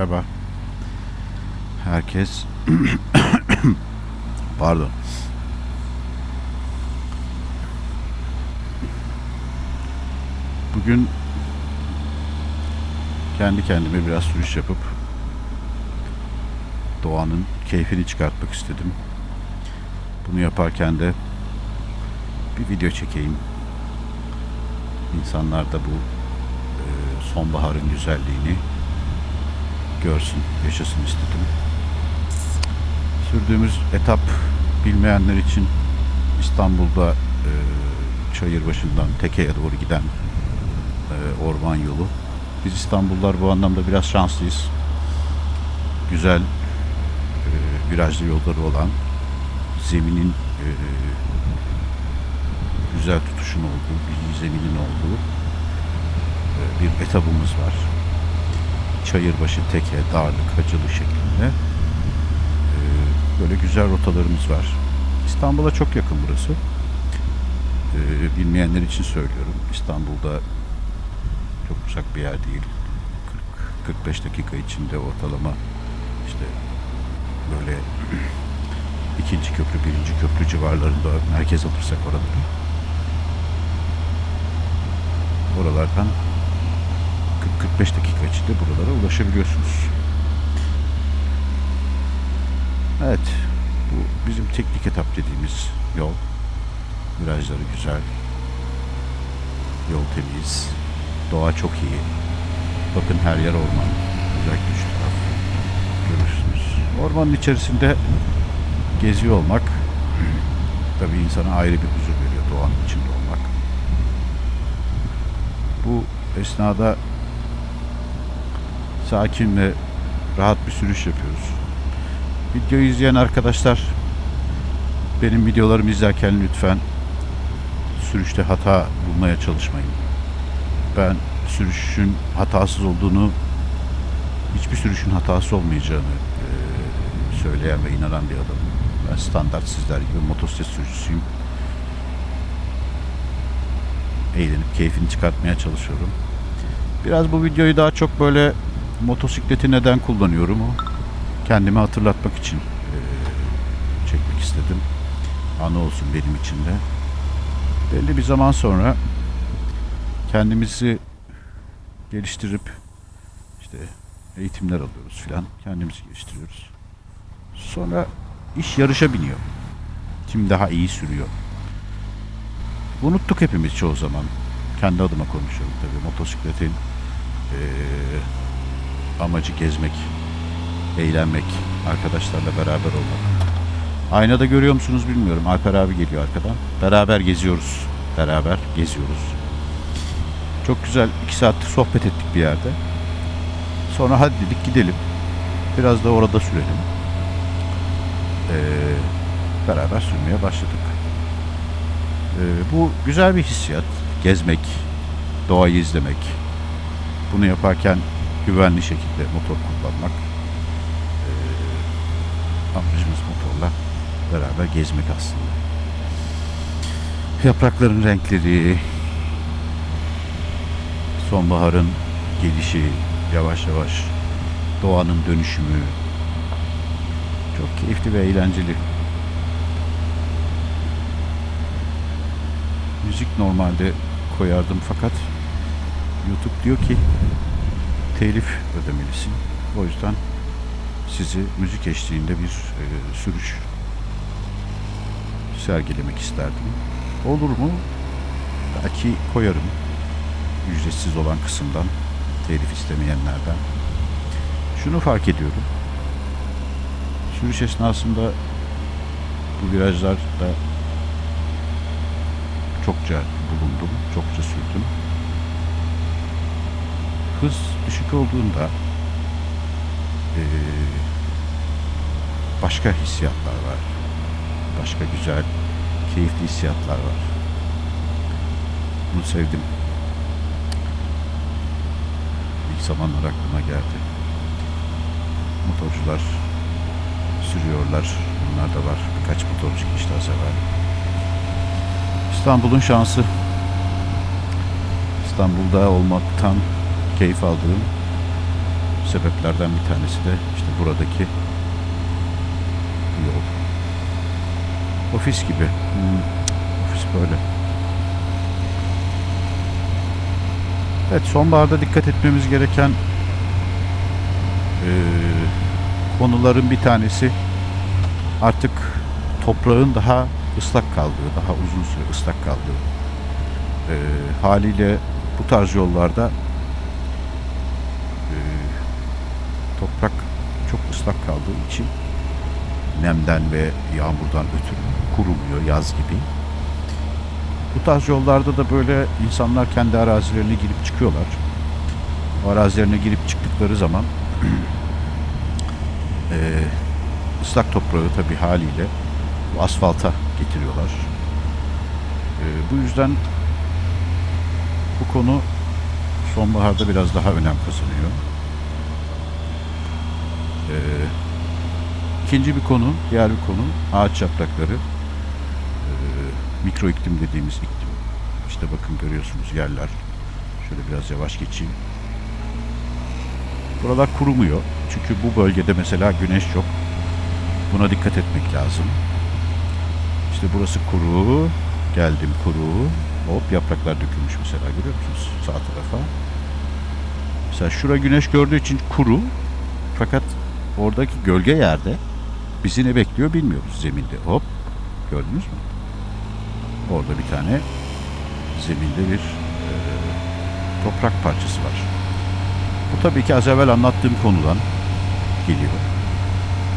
Merhaba. Herkes pardon. Bugün kendi kendime biraz sürüş yapıp doğanın keyfini çıkartmak istedim. Bunu yaparken de bir video çekeyim. İnsanlar da bu sonbaharın güzelliğini görsün, yaşasın istedim. Sürdüğümüz etap bilmeyenler için İstanbul'da e, Çayırbaşı'ndan Teke'ye doğru giden e, orman yolu. Biz İstanbullular bu anlamda biraz şanslıyız. Güzel e, virajlı yolları olan zeminin e, güzel tutuşun olduğu, bir zeminin olduğu e, bir etabımız var. Çayırbaşı, Teke, Darlık, Hacılı şeklinde böyle güzel rotalarımız var. İstanbul'a çok yakın burası. Bilmeyenler için söylüyorum. İstanbul'da çok uzak bir yer değil. 40 45 dakika içinde ortalama işte böyle ikinci köprü, birinci köprü civarlarında merkez alırsak oraları. Oralardan 40-45 dakika içinde buralara ulaşabiliyorsunuz. Evet, bu bizim teknik etap dediğimiz yol. Virajları güzel, yol temiz, doğa çok iyi. Bakın her yer orman, özellikle şu taraf. Görürsünüz. Ormanın içerisinde geziyor olmak tabii insana ayrı bir huzur veriyor doğanın içinde olmak. Bu esnada sakin ve rahat bir sürüş yapıyoruz. Videoyu izleyen arkadaşlar benim videolarımı izlerken lütfen sürüşte hata bulmaya çalışmayın. Ben sürüşün hatasız olduğunu hiçbir sürüşün hatası olmayacağını eee, söyleyen ve inanan bir adamım. Ben standart sizler gibi motosiklet sürücüsüyüm. Eğlenip keyfini çıkartmaya çalışıyorum. Biraz bu videoyu daha çok böyle motosikleti neden kullanıyorum kendimi hatırlatmak için eee, çekmek istedim. Anı olsun benim için de. Belli bir zaman sonra kendimizi geliştirip işte eğitimler alıyoruz filan. Kendimizi geliştiriyoruz. Sonra iş yarışa biniyor. Kim daha iyi sürüyor. Unuttuk hepimiz çoğu zaman. Kendi adıma konuşuyorum tabii. Motosikletin eee, amacı gezmek, eğlenmek, arkadaşlarla beraber olmak. Aynada görüyor musunuz bilmiyorum. Alper abi geliyor arkadan. Beraber geziyoruz. Beraber geziyoruz. Çok güzel iki saattir sohbet ettik bir yerde. Sonra hadi dedik gidelim. Biraz da orada sürelim. Ee, beraber sürmeye başladık. Ee, bu güzel bir hissiyat. Gezmek, doğayı izlemek. Bunu yaparken güvenli şekilde motor kullanmak. Ee, amacımız motorla beraber gezmek aslında. Yaprakların renkleri, sonbaharın gelişi, yavaş yavaş doğanın dönüşümü çok keyifli ve eğlenceli. Müzik normalde koyardım fakat YouTube diyor ki telif ödemelisin. O yüzden sizi müzik eşliğinde bir e, sürüş sergilemek isterdim. Olur mu? Belki koyarım. Ücretsiz olan kısımdan, telif istemeyenlerden. Şunu fark ediyorum. Sürüş esnasında bu virajlarda çokça bulundum, çokça sürdüm. Hız düşük olduğunda eee, başka hissiyatlar var. Başka güzel, keyifli hissiyatlar var. Bunu sevdim. İlk zamanlar aklıma geldi. Motorcular sürüyorlar. Bunlar da var. Birkaç motorcu geçti az evvel. İstanbul'un şansı. İstanbul'da olmaktan keyif aldığım sebeplerden bir tanesi de işte buradaki bu yol. Ofis gibi. Hmm, ofis böyle. Evet sonbaharda dikkat etmemiz gereken eee, konuların bir tanesi artık toprağın daha ıslak kaldığı, daha uzun süre ıslak kaldığı Eee, haliyle bu tarz yollarda eee, toprak çok ıslak kaldığı için nemden ve yağmurdan ötürü kurumuyor yaz gibi. Bu tarz yollarda da böyle insanlar kendi arazilerine girip çıkıyorlar. O arazilerine girip çıktıkları zaman eee, ıslak toprağı tabii haliyle bu asfalta getiriyorlar. Eee, bu yüzden bu konu sonbaharda biraz daha önem kazanıyor. Ee, ikinci bir konu, diğer bir konu ağaç yaprakları. Ee, mikro iklim dediğimiz iklim. İşte bakın görüyorsunuz yerler. Şöyle biraz yavaş geçeyim. Buralar kurumuyor. Çünkü bu bölgede mesela güneş yok. Buna dikkat etmek lazım. İşte burası kuru. Geldim kuru. Hop yapraklar dökülmüş mesela görüyor musunuz sağ tarafa. Mesela şura güneş gördüğü için kuru. Fakat oradaki gölge yerde bizi ne bekliyor bilmiyoruz zeminde. Hop gördünüz mü? Orada bir tane zeminde bir e, toprak parçası var. Bu tabii ki az evvel anlattığım konudan geliyor.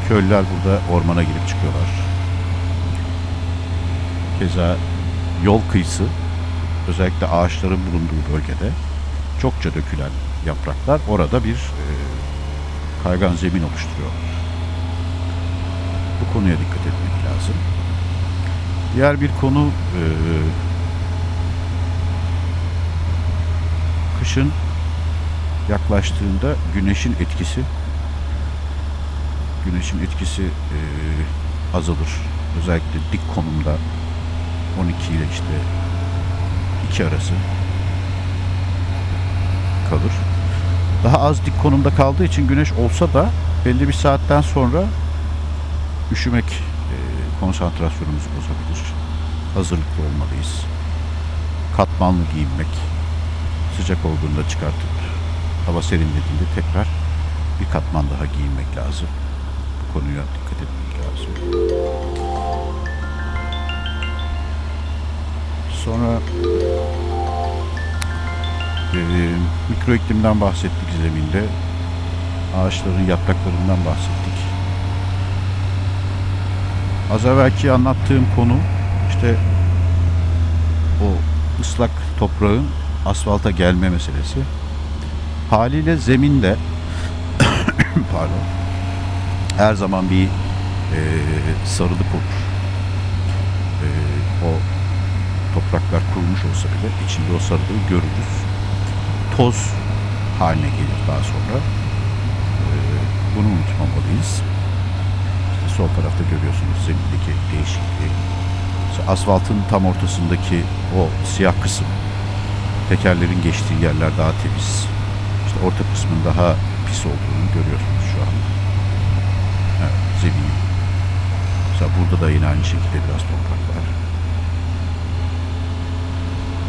Köylüler burada ormana girip çıkıyorlar. Keza yol kıyısı özellikle ağaçların bulunduğu bölgede çokça dökülen yapraklar orada bir e, kaygan zemin oluşturuyor. Bu konuya dikkat etmek lazım. Diğer bir konu e, kışın yaklaştığında güneşin etkisi güneşin etkisi e, azalır. Özellikle dik konumda 12 ile işte 2 arası kalır. Daha az dik konumda kaldığı için güneş olsa da belli bir saatten sonra üşümek e, konsantrasyonumuzu bozabilir. Hazırlıklı olmalıyız. Katmanlı giyinmek, sıcak olduğunda çıkartıp hava serinlediğinde tekrar bir katman daha giyinmek lazım. Bu konuya dikkat etmek lazım. Sonra e, mikro iklimden bahsettik zeminde. Ağaçların yapraklarından bahsettik. Az evvelki anlattığım konu işte o ıslak toprağın asfalta gelme meselesi. Haliyle zeminde pardon her zaman bir e, sarılık olur. E, o topraklar kurumuş olsa bile içinde o sarılığı görürüz. Toz haline gelir daha sonra. E, bunu unutmamalıyız. İşte sol tarafta görüyorsunuz zemindeki değişikliği. İşte asfaltın tam ortasındaki o siyah kısım tekerlerin geçtiği yerler daha temiz. İşte orta kısmın daha pis olduğunu görüyorsunuz şu an. Evet, zemin. Mesela burada da yine aynı şekilde biraz toprak var.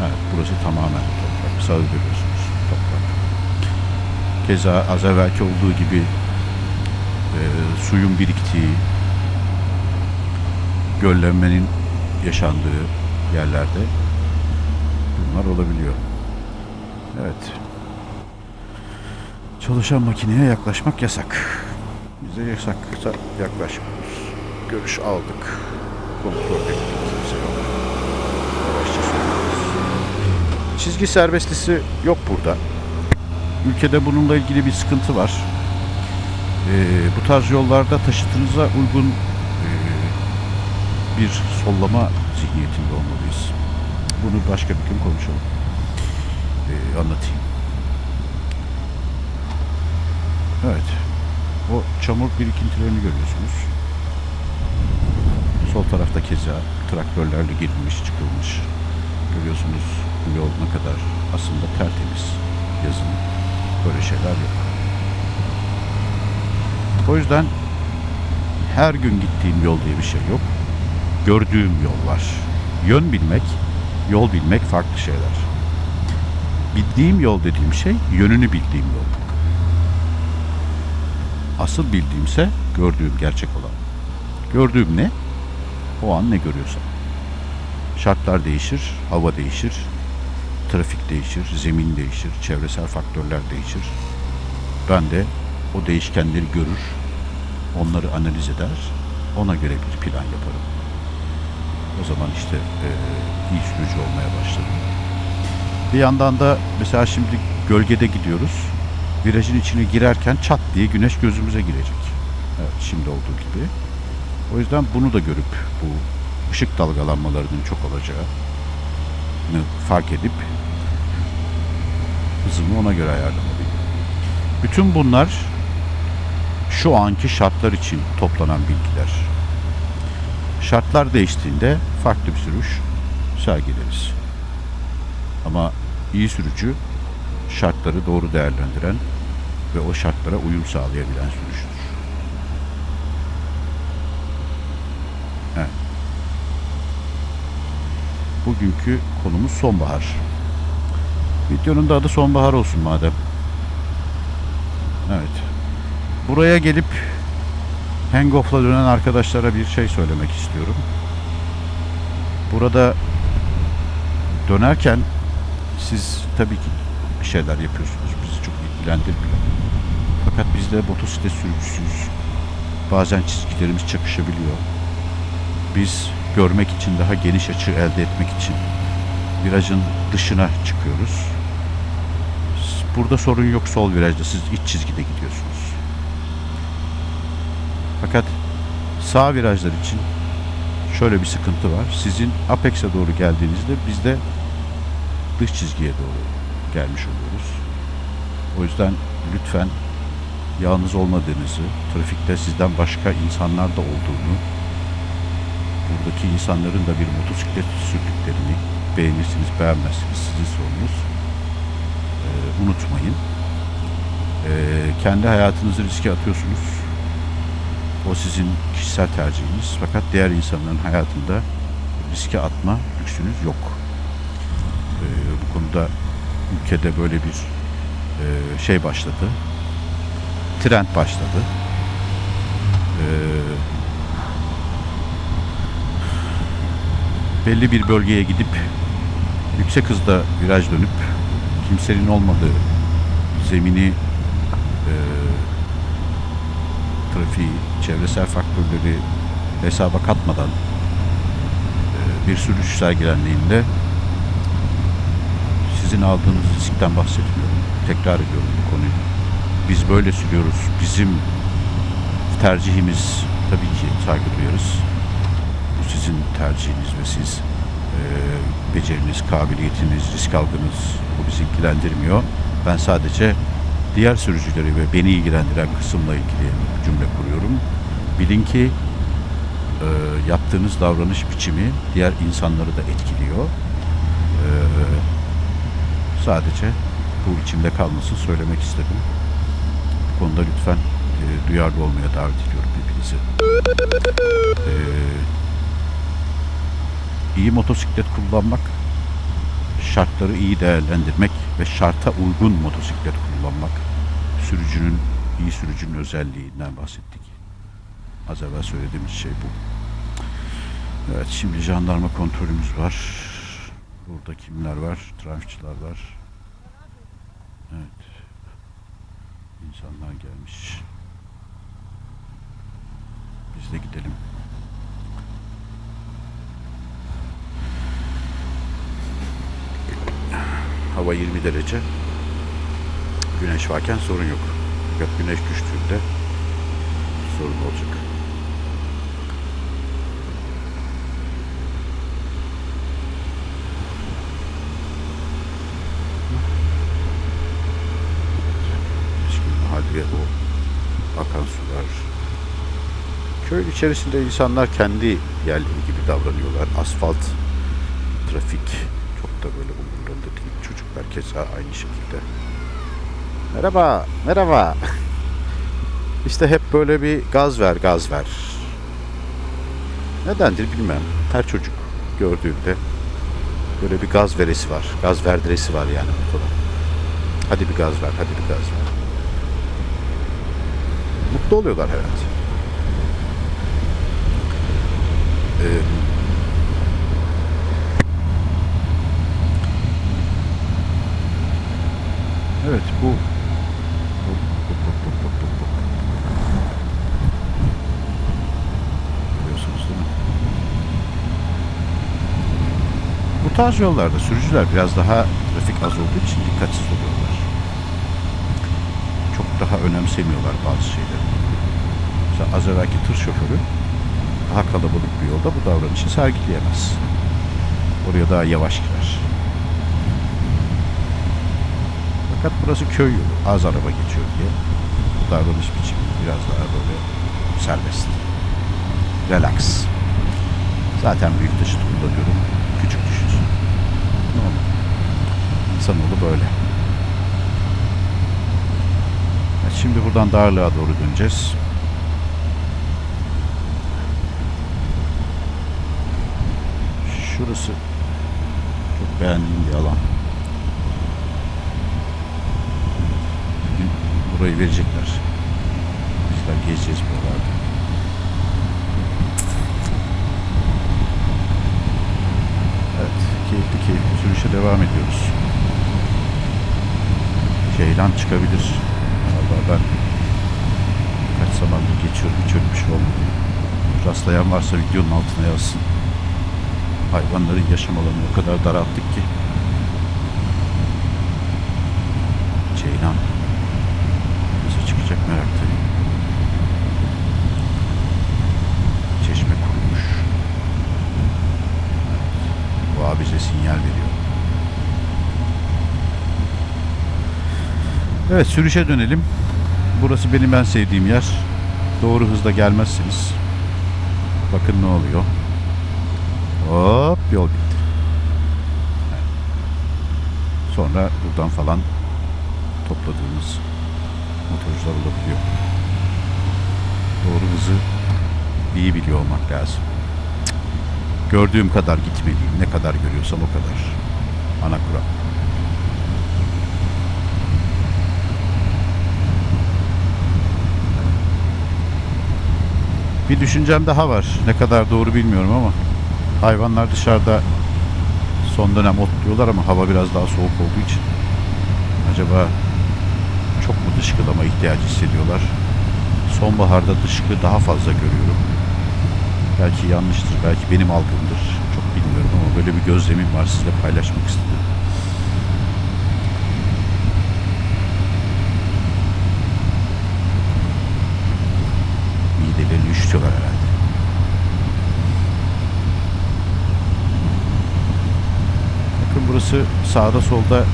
Evet, burası tamamen toprak. Sağı görüyorsunuz. Keza az evvelki olduğu gibi e, suyun biriktiği, göllenmenin yaşandığı yerlerde bunlar olabiliyor. Evet. Çalışan makineye yaklaşmak yasak. Bize yasaksa yaklaşmıyoruz. Görüş aldık. Kontrol ettik. Çizgi serbestisi yok burada. Ülkede bununla ilgili bir sıkıntı var. Ee, bu tarz yollarda taşıtınıza uygun e, bir sollama zihniyetinde olmalıyız. Bunu başka bir gün konuşalım. Ee, anlatayım. Evet. O çamur birikintilerini görüyorsunuz. Sol tarafta keza traktörlerle girilmiş, çıkılmış. Görüyorsunuz bu yol ne kadar aslında tertemiz yazın. Böyle şeyler yok. O yüzden her gün gittiğim yol diye bir şey yok. Gördüğüm yol var. Yön bilmek, yol bilmek farklı şeyler. Bildiğim yol dediğim şey yönünü bildiğim yol. Asıl bildiğimse gördüğüm gerçek olan. Gördüğüm ne? O an ne görüyorsam. Şartlar değişir, hava değişir, trafik değişir, zemin değişir, çevresel faktörler değişir. Ben de o değişkenleri görür, onları analiz eder, ona göre bir plan yaparım. O zaman işte eee iyi sürücü olmaya başladım. Bir yandan da mesela şimdi gölgede gidiyoruz. Virajın içine girerken çat diye güneş gözümüze girecek. Evet, şimdi olduğu gibi. O yüzden bunu da görüp bu ışık dalgalanmalarının çok olacağını fark edip hızımı ona göre ayarlamalıyım. Bütün bunlar şu anki şartlar için toplanan bilgiler. Şartlar değiştiğinde farklı bir sürüş sergileriz. Ama iyi sürücü şartları doğru değerlendiren ve o şartlara uyum sağlayabilen sürücüdür. Evet. Bugünkü konumuz sonbahar. Videonun da adı sonbahar olsun madem. Evet. Buraya gelip Hangoff'la dönen arkadaşlara bir şey söylemek istiyorum. Burada dönerken siz tabii ki bir şeyler yapıyorsunuz. Bizi çok ilgilendirmiyor. Fakat biz de motosiklet sürücüsüyüz. Bazen çizgilerimiz çakışabiliyor. Biz görmek için daha geniş açı elde etmek için virajın dışına çıkıyoruz. Burada sorun yok sol virajda siz iç çizgide gidiyorsunuz. Fakat sağ virajlar için şöyle bir sıkıntı var. Sizin Apex'e doğru geldiğinizde biz de dış çizgiye doğru gelmiş oluyoruz. O yüzden lütfen yalnız olmadığınızı, trafikte sizden başka insanlar da olduğunu, buradaki insanların da bir motosiklet sürdüklerini beğenirsiniz, beğenmezsiniz sizin sorunuz. Ee, unutmayın. Ee, kendi hayatınızı riske atıyorsunuz. O sizin kişisel tercihiniz. Fakat diğer insanların hayatında riske atma lüksünüz yok. Ee, bu konuda ülkede böyle bir e, şey başladı. Trend başladı. Ee, belli bir bölgeye gidip yüksek hızda viraj dönüp kimsenin olmadığı zemini e, trafiği, çevresel faktörleri hesaba katmadan e, bir sürüş sergilendiğinde sizin aldığınız riskten bahsetmiyorum. Tekrar ediyorum bu konuyu. Biz böyle sürüyoruz. Bizim tercihimiz tabii ki saygı duyarız. Bu sizin tercihiniz ve siz e, beceriniz, kabiliyetiniz, risk algınız bu bizi ilgilendirmiyor. Ben sadece diğer sürücüleri ve beni ilgilendiren kısımla ilgili cümle kuruyorum. Bilin ki e, yaptığınız davranış biçimi diğer insanları da etkiliyor. E, sadece bu içimde kalmasın söylemek istedim. Bu konuda lütfen e, duyarlı olmaya davet ediyorum hepinizi. E, iyi motosiklet kullanmak, şartları iyi değerlendirmek ve şarta uygun motosiklet kullanmak sürücünün, iyi sürücünün özelliğinden bahsettik. Az evvel söylediğimiz şey bu. Evet şimdi jandarma kontrolümüz var. Burada kimler var? Trafikçiler var. Evet. İnsanlar gelmiş. Biz de gidelim. Hava 20 derece. Güneş varken sorun yok. Fakat güneş düştüğünde sorun olacak. Şimdi o akan sular. Köyün içerisinde insanlar kendi yerleri gibi davranıyorlar. Asfalt, trafik da böyle umurlarında değil. Çocuklar keza aynı şekilde. Merhaba, merhaba. İşte hep böyle bir gaz ver, gaz ver. Nedendir bilmem. Her çocuk gördüğümde böyle bir gaz veresi var. Gaz verdiresi var yani motora. Hadi bir gaz ver, hadi bir gaz ver. Mutlu oluyorlar herhalde. Ee, evet bu? Bu tarz yollarda sürücüler biraz daha trafik az olduğu için dikkatsiz oluyorlar. Çok daha önemsemiyorlar bazı şeyleri. Mesela az evvelki tır şoförü daha kalabalık bir yolda bu davranışı sergileyemez. Oraya daha yavaş girer. Fakat burası köy yolu. Az araba geçiyor diye. Davranış biçimi biraz daha böyle serbest. Relax. Zaten büyük taşıt kullanıyorum. Küçük düşünsün. Normal. İnsanoğlu böyle. Şimdi buradan Darlığa doğru döneceğiz. Şurası çok beğendiğim bir alan. Bugün burayı verecekler. Bizler gezeceğiz buralarda. Evet, keyifli keyifli sürüşe devam ediyoruz. Ceylan çıkabilir. Vallahi ben kaç zamandır geçiyorum hiç şey olmadı. Rastlayan varsa videonun altına yazsın. Hayvanların yaşam alanını o kadar daralttık ki. Ceylan nasıl çıkacak meraktayım. Çeşme kurumuş. Bu abi bize sinyal veriyor. Evet sürüşe dönelim. Burası benim en sevdiğim yer. Doğru hızda gelmezseniz bakın ne oluyor. Hop yol bitti. Sonra buradan falan topladığımız motorcular olabiliyor. Doğru hızı iyi biliyor olmak lazım. Gördüğüm kadar gitmeliyim. Ne kadar görüyorsam o kadar. Ana kural. Bir düşüncem daha var. Ne kadar doğru bilmiyorum ama hayvanlar dışarıda son dönem otluyorlar ama hava biraz daha soğuk olduğu için acaba çok mu dışkılama ihtiyacı hissediyorlar? Sonbaharda dışkı daha fazla görüyorum. Belki yanlıştır, belki benim algımdır. Çok bilmiyorum ama böyle bir gözlemim var sizinle paylaşmak istedim. Midelerini üşütüyorlar herhalde. Bakın burası sağda solda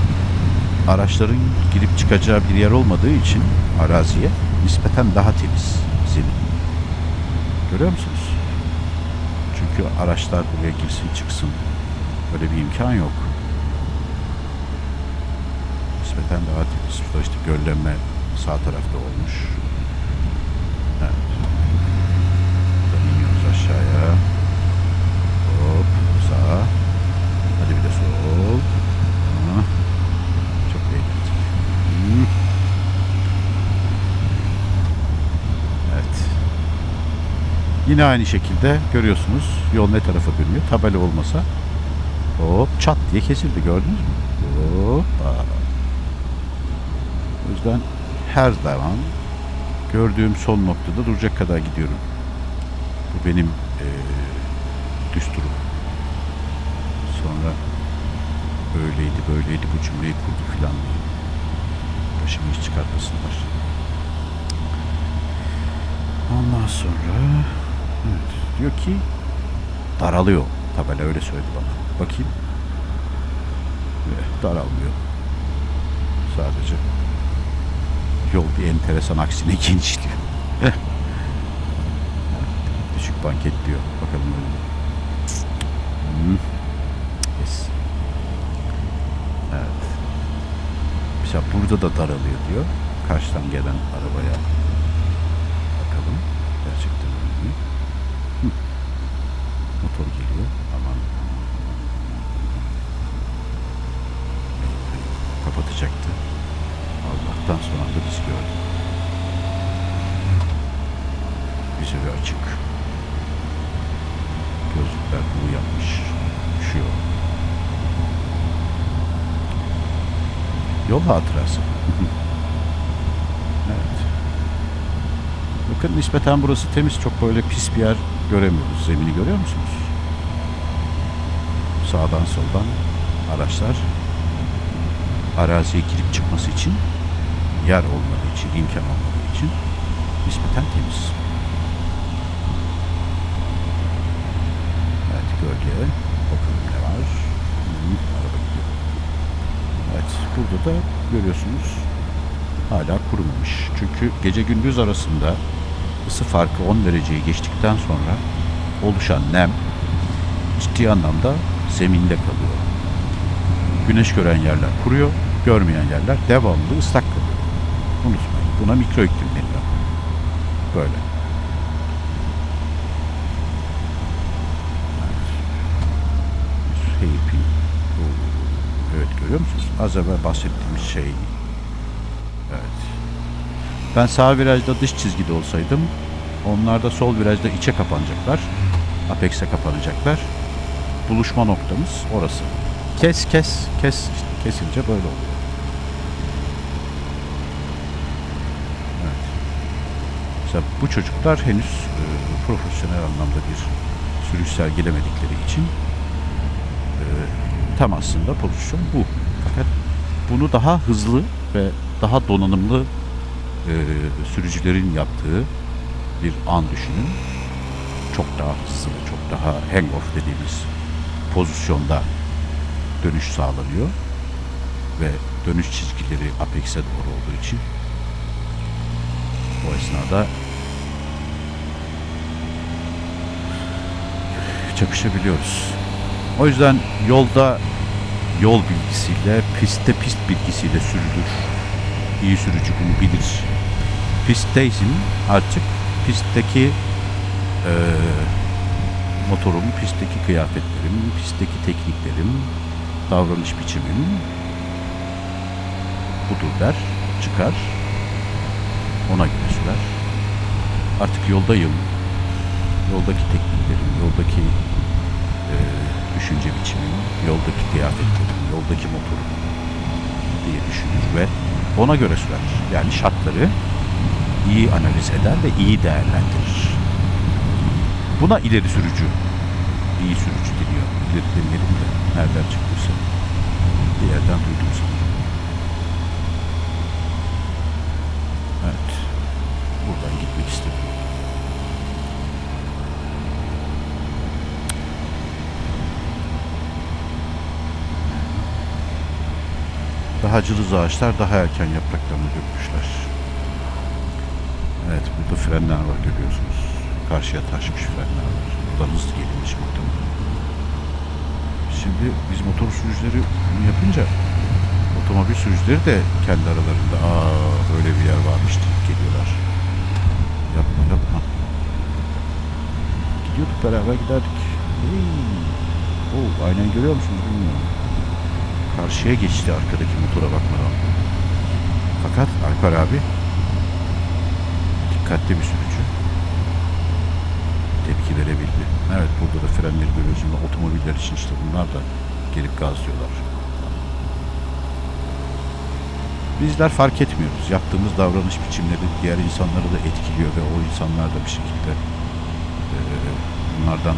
araçların girip çıkacağı bir yer olmadığı için araziye nispeten daha temiz zemin. Görüyor musunuz? Çünkü araçlar buraya girsin çıksın. Böyle bir imkan yok. Nispeten daha temiz. Burada işte göllenme sağ tarafta olmuş. Evet. Buradan iniyoruz aşağıya. Hop sağa. Hadi bir de sol. Ha. Çok eğlenceli. Hmm. Evet. Yine aynı şekilde görüyorsunuz yol ne tarafa dönüyor. Tabela olmasa hop çat diye kesildi gördünüz mü? Hoppa. O yüzden her zaman gördüğüm son noktada duracak kadar gidiyorum. Bu benim eee düsturum. Sonra öyleydi böyleydi bu cümleyi kurdu filan diye. Başımı hiç çıkartmasınlar. Ondan sonra evet, diyor ki daralıyor. Tabela öyle söyledi bana. Bakayım. Eh, daralmıyor. Sadece yol bir enteresan aksine genişliyor. Eh. Düşük banket diyor. Bakalım öyle. Hmm. Yes. Evet. Mesela burada da daralıyor diyor. Karşıdan gelen arabaya nispeten burası temiz. Çok böyle pis bir yer göremiyoruz. Zemini görüyor musunuz? Sağdan soldan araçlar araziye girip çıkması için yer olmadığı için, imkan olmadığı için nispeten temiz. Evet gölge. Bakalım ne var. Hı, araba gidiyor. Evet burada da görüyorsunuz hala kurumamış. Çünkü gece gündüz arasında ısı farkı 10 dereceyi geçtikten sonra oluşan nem ciddi anlamda zeminde kalıyor. Güneş gören yerler kuruyor, görmeyen yerler devamlı ıslak kalıyor. Unutmayın. Buna mikro iklim deniyor. Böyle. Evet. Görüyor musunuz? Az evvel bahsettiğimiz şey. Ben sağ virajda dış çizgide olsaydım onlar da sol virajda içe kapanacaklar. Apex'e kapanacaklar. Buluşma noktamız orası. Kes kes kes işte kesince böyle oluyor. Evet. Mesela bu çocuklar henüz e, profesyonel anlamda bir sürüş sergilemedikleri için e, tam aslında pozisyon bu. Fakat bunu daha hızlı ve daha donanımlı e, sürücülerin yaptığı bir an düşünün. Çok daha hızlı çok daha hang-off dediğimiz pozisyonda dönüş sağlanıyor ve dönüş çizgileri apex'e doğru olduğu için o esnada çakışabiliyoruz. O yüzden yolda yol bilgisiyle, pistte pist bilgisiyle sürülür. İyi sürücü bunu bilir. Pistteysin artık pistteki eee motorum, pistteki kıyafetlerim, pistteki tekniklerim, davranış biçimim budur der, çıkar, ona göre sürer. Artık yoldayım, yoldaki tekniklerim, yoldaki eee, düşünce biçimim, yoldaki kıyafetlerim, yoldaki motorum diye düşünür ve ona göre sürer. Yani şartları iyi analiz eder ve iyi değerlendirir. Buna ileri sürücü, iyi sürücü deniyor. İleri demeyelim de nereden çıktıysa bir yerden duydum sanırım. Evet. Buradan gitmek istedim. Daha cılız ağaçlar daha erken yapraklarını dökmüşler. Evet burada frenler var görüyorsunuz. Karşıya taşmış frenler var. Buradan hızlı gelinmiş muhtemelen. Şimdi biz motor sürücüleri bunu yapınca otomobil sürücüleri de kendi aralarında aa böyle bir yer varmış deyip geliyorlar. Yapma yapma. Gidiyorduk beraber giderdik. Hey. Oo, aynen görüyor musunuz bilmiyorum. Karşıya geçti arkadaki motora bakmadan. Fakat Alper abi dikkatli bir sürücü. Tepki verebildi. Evet burada da frenleri görüyorsunuz. Otomobiller için işte bunlar da gelip gazlıyorlar. Bizler fark etmiyoruz. Yaptığımız davranış biçimleri diğer insanları da etkiliyor ve o insanlar da bir şekilde eee, bunlardan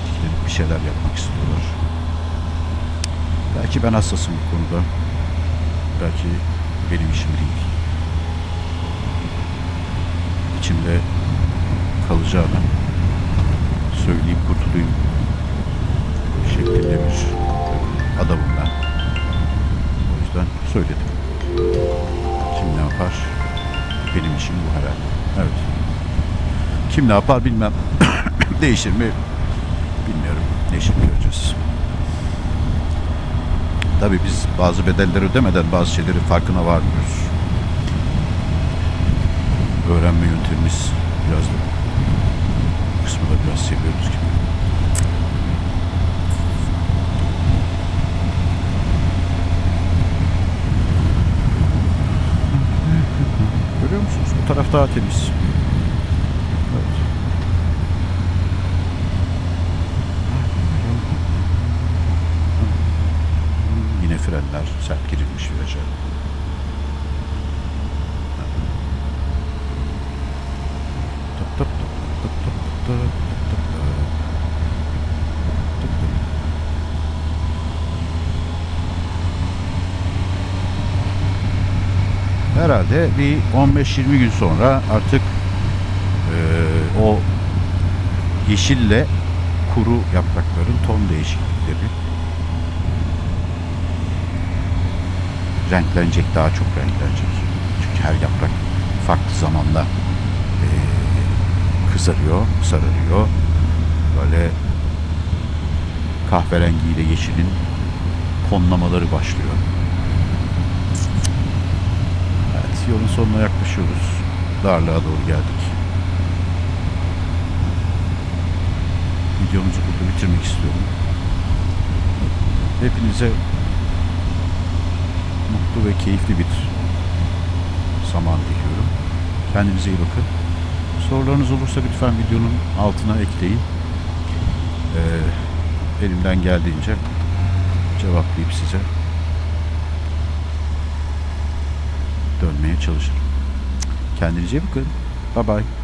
etkilenip bir şeyler yapmak istiyorlar. Belki ben hassasım bu konuda. Belki benim işim değil. İçimde kalacağına söyleyip kurtulayım şeklinde bir adamım ben. O yüzden söyledim. Kim ne yapar? Benim işim bu herhalde. Evet. Kim ne yapar bilmem. Değişir mi? Bilmiyorum. Değişir mi göreceğiz. Tabii biz bazı bedeller ödemeden bazı şeylerin farkına varmıyoruz. Öğrenme yöntemimiz biraz da kısmı da biraz seviyoruz gibi. Görüyor musunuz? Bu taraf daha temiz. 15-20 gün sonra artık e, o yeşille kuru yaprakların ton değişiklikleri renklenecek, daha çok renklenecek. Çünkü her yaprak farklı zamanda e, kızarıyor, sararıyor. Böyle kahverengiyle yeşilin tonlamaları başlıyor. Evet, yolun sonuna yaklaşıyoruz. Darlığa doğru geldik. Videomuzu burada bitirmek istiyorum. Hepinize mutlu ve keyifli bir zaman diliyorum. Kendinize iyi bakın. Sorularınız olursa lütfen videonun altına ekleyin. Ee, elimden geldiğince cevaplayıp size dönmeye çalışırım. Kendinize iyi bakın. Bye bye.